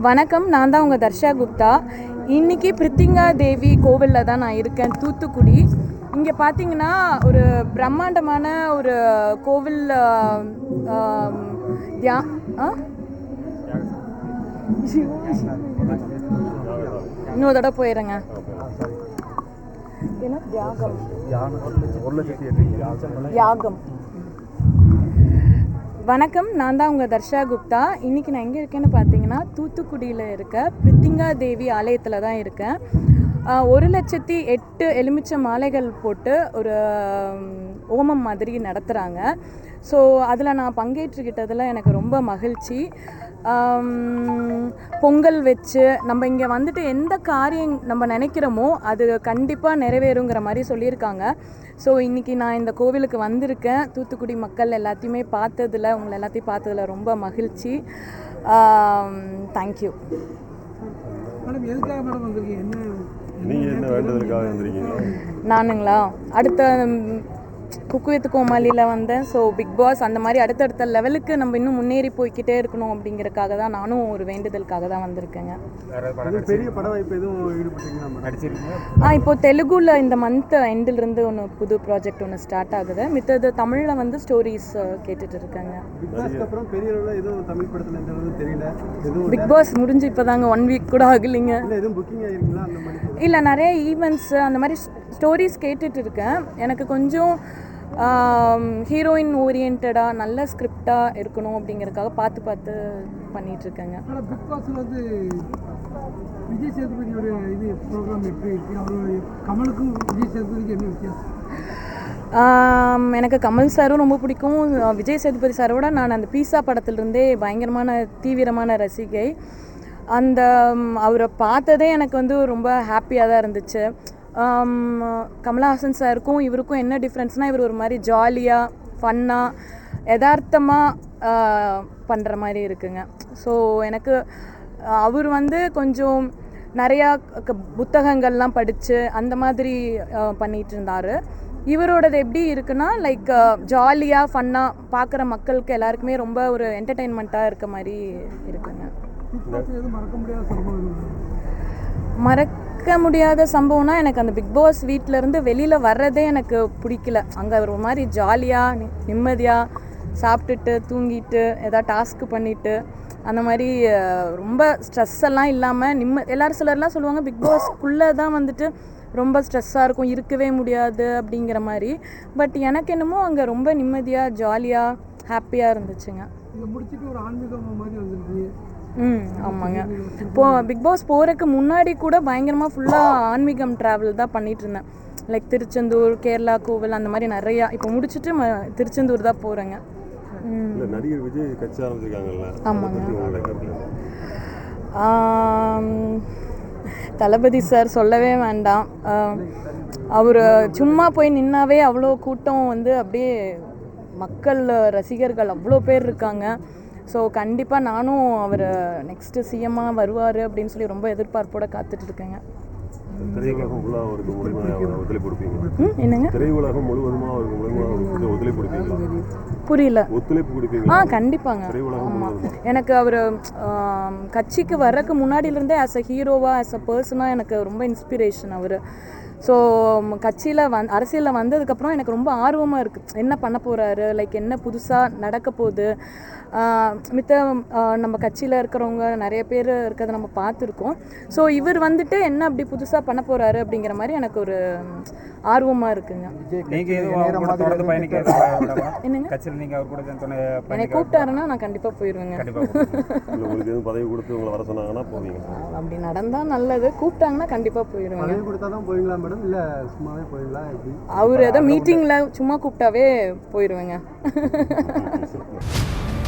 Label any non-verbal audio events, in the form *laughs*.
வணக்கம் நான் தான் உங்கள் தர்ஷா குப்தா. இன்னைக்கு பிரித்திங்கா தேவி கோவிலில் தான் நான் இருக்கேன் தூத்துக்குடி. இங்கே பார்த்தீங்கன்னா ஒரு பிரம்மாண்டமான ஒரு கோவில் ஆ, ஆம், தியா இன்னொரு தடவை போயிடுறேங்க. என்ன தியாகம் யாகம். வணக்கம் நான் தான் உங்கள் தர்ஷா குப்தா. இன்றைக்கி நான் எங்கே இருக்கேன்னு பார்த்தீங்கன்னா தூத்துக்குடியில் இருக்க பிரித்திங்கா தேவி ஆலயத்தில் தான் இருக்கேன். ஒரு லட்சத்தி எட்டு எலுமிச்சை மாலைகள் போட்டு ஒரு ஓமம் மாதிரி நடத்துகிறாங்க ஸோ அதில் நான் பங்கேற்றுக்கிட்டதில் எனக்கு ரொம்ப மகிழ்ச்சி. பொங்கல் வச்சு நம்ம இங்கே வந்துட்டு எந்த காரியம் நம்ம நினைக்கிறோமோ அது கண்டிப்பாக நிறைவேறுங்கிற மாதிரி சொல்லியிருக்காங்க. ஸோ இன்றைக்கி நான் இந்த கோவிலுக்கு வந்திருக்கேன். தூத்துக்குடி மக்கள் எல்லாத்தையுமே பார்த்ததில் உங்களை எல்லாத்தையும் பார்த்ததில் ரொம்ப மகிழ்ச்சி. தேங்க்யூ நானுங்களா? அடுத்த குக்கு வித் கோமாளியில் வந்தேன். ஸோ பிக் பாஸ் அந்த மாதிரி அடுத்தடுத்த லெவலுக்கு நம்ம இன்னும் முன்னேறி போய்க்கிட்டே இருக்கணும் அப்படிங்கறக்காக தான் நானும் ஒரு வேண்டுதலுக்காக தான் வந்திருக்கேங்க. பெரிய பட வாய்ப்பு எதுவும் ஆ இப்போ தெலுங்குல இந்த மந்த் எண்டிலிருந்து ஒன்று புது ப்ராஜெக்ட் ஒன்று ஸ்டார்ட் ஆகுது. மித்தது தமிழில் வந்து ஸ்டோரிஸ் கேட்டுட்டு இருக்காங்க. பிக் பாஸ் முடிஞ்சு இப்போ தாங்க ஒன் வீக் கூட ஆகலைங்க. இல்லை எதுவும் புக்கிங் ஆயிருங்களா அந்த மாதிரி? இல்லை நிறைய ஈவெண்ட்ஸ் அந்த மாதிரி ஸ்டோரிஸ் கேட்டுட்டு இருக்கேன். எனக்கு கொஞ்சம் ஹீரோயின் ஓரியன்டாக நல்ல ஸ்கிரிப்டாக இருக்கணும் அப்படிங்கறதுக்காக பார்த்து பார்த்து பண்ணிட்டு இருக்கேங்க ஆனால் பிக் பாஸில் வந்து விஜய் சேதுபதியோட இது ப்ரோக்ராம் எப்படி இருக்கு? அவர் கமலுக்கும் விஜய் சேதுபதிக்கு என்ன வித்தியாசம்? ஆம், எனக்கு கமல் சாரும் ரொம்ப பிடிக்கும். விஜய் சேதுபதி சாரோட நான் அந்த பீஸா படத்திலிருந்தே பயங்கரமான தீவிரமான ரசிகை. அந்த அவரை பார்த்ததே எனக்கு வந்து ரொம்ப ஹாப்பியாக தான் இருந்துச்சு. கமலஹாசன் சாருக்கும் இவருக்கும் என்ன டிஃப்ரென்ஸ்னால் இவர் ஒரு மாதிரி ஜாலியாக ஃபன்னாக யதார்த்தமாக பண்ணுற மாதிரி இருக்குங்க. ஸோ எனக்கு அவர் வந்து கொஞ்சம் நிறையா க- புத்தகங்கள்லாம் படித்து அந்த மாதிரி அஹ், பண்ணிட்டு இருந்தார் இவரோடது எப்படி இருக்குன்னா லைக் ஜாலியாக ஃபன்னாக பார்க்குற மக்களுக்கு எல்லாருக்குமே ரொம்ப ஒரு என்டர்டெயின்மெண்ட்டாக இருக்க மாதிரி இருக்குங்க. மறக்க முடியாத சம்பவம் எதுவும் மறக்க முடியாத சம்பவம்னா எனக்கு அந்த பிக் பாஸ் வீட்டிலேருந்து வெளியில் வர்றதே எனக்கு பிடிக்கல. அங்கே ஒரு மாதிரி ஜாலியாக நிம்மதியாக சாப்பிட்டுட்டு தூங்கிட்டு ஏதாவது டாஸ்க்கு பண்ணிட்டு அந்த மாதிரி ரொம்ப ஸ்ட்ரெஸ் எல்லாம் இல்லாமல் நிம்ம எல்லாரும் சிலர்லாம் சொல்லுவாங்க பிக் பாஸ்க்குள்ளே தான் வந்துட்டு ரொம்ப ஸ்ட்ரெஸ்ஸாக இருக்கும் இருக்கவே முடியாது அப்படிங்கிற மாதிரி. பட் எனக்கு என்னமோ அங்கே ரொம்ப நிம்மதியாக ஜாலியாக ஹாப்பியாக இருந்துச்சுங்க. ம் ஆமாங்க. இப்போ பிக் பாஸ் போகிறதுக்கு முன்னாடி கூட பயங்கரமாக ஃபுல்லாக ஆன்மீகம் ட்ராவல் தான் பண்ணிட்டு இருந்தேன் லைக் திருச்செந்தூர் கேரளா கோவில் அந்த மாதிரி நிறையா. இப்போ முடிச்சுட்டு திருச்செந்தூர் தான் போகிறேங்க நடிகர் விஜய் கட்சி ஆரம்பிச்சிருக்காங்கல்ல ஆமாங்க. தளபதி சார் சொல்லவே வேண்டாம். அவர் சும்மா போய் நின்னாவே அவ்வளோ கூட்டம் வந்து அப்படியே மக்கள் ரசிகர்கள் அவ்வளோ பேர் இருக்காங்க. ஸோ கண்டிப்பாக நானும் அவர் நெக்ஸ்ட்டு சிஎம்மாக வருவார் அப்படின்னு சொல்லி ரொம்ப எதிர்பார்ப்போட காத்துட்டு இருக்கேங்க திரையுலகம் ஃபுல்லா அவருக்கு முழுமையாக ஒத்துழைப்பு கொடுப்பீங்க ம் என்னங்க? திரையுலகம் முழுவதுமா அவருக்கு முழுமையாக அவருக்கு ஒத்துழைப்பு கொடுப்பீங்களா? புரியல. ஒத்துழைப்பு ஆ கண்டிப்பாங்க. எனக்கு அவர் கட்சிக்கு வர்றதுக்கு முன்னாடியிலேருந்தே ஆஸ் அ ஹீரோவாக ஆஸ் அ பர்சனாக எனக்கு ரொம்ப இன்ஸ்பிரேஷன் அவர். ஸோ கட்சியில் வந் அரசியலில் வந்ததுக்கப்புறம் எனக்கு ரொம்ப ஆர்வமாக இருக்குது என்ன பண்ண போகிறாரு லைக் என்ன புதுசாக நடக்க போகுது? மித்த நம்ம கட்சியில் இருக்கிறவங்க நிறைய பேர் இருக்கிறத நம்ம பார்த்துருக்கோம். ஸோ இவர் வந்துட்டு என்ன அப்படி புதுசாக பண்ண போகிறாரு அப்படிங்கிற மாதிரி எனக்கு ஒரு ஆர்வமாக இருக்குங்க. என்னங்க? கட்சியில் நீங்க அவர் கூட துணை என்னை கூப்பிட்டாருன்னா நான் கண்டிப்பாக போயிடுவேங்க *laughs* உங்களுக்கு எதுவும் பதவி கொடுத்து உங்களை வர சொன்னாங்கன்னா போவீங்க. அப்படி நடந்தால் நல்லது. கூப்பிட்டாங்கன்னா கண்டிப்பாக போயிடுவேங்க பதவி கொடுத்தா தான் போவீங்களா மேடம்? இல்லை சும்மாவே போவீங்களா எப்படி? அவர் ஏதோ மீட்டிங்கில் சும்மா கூப்பிட்டாவே போயிடுவேங்க *laughs*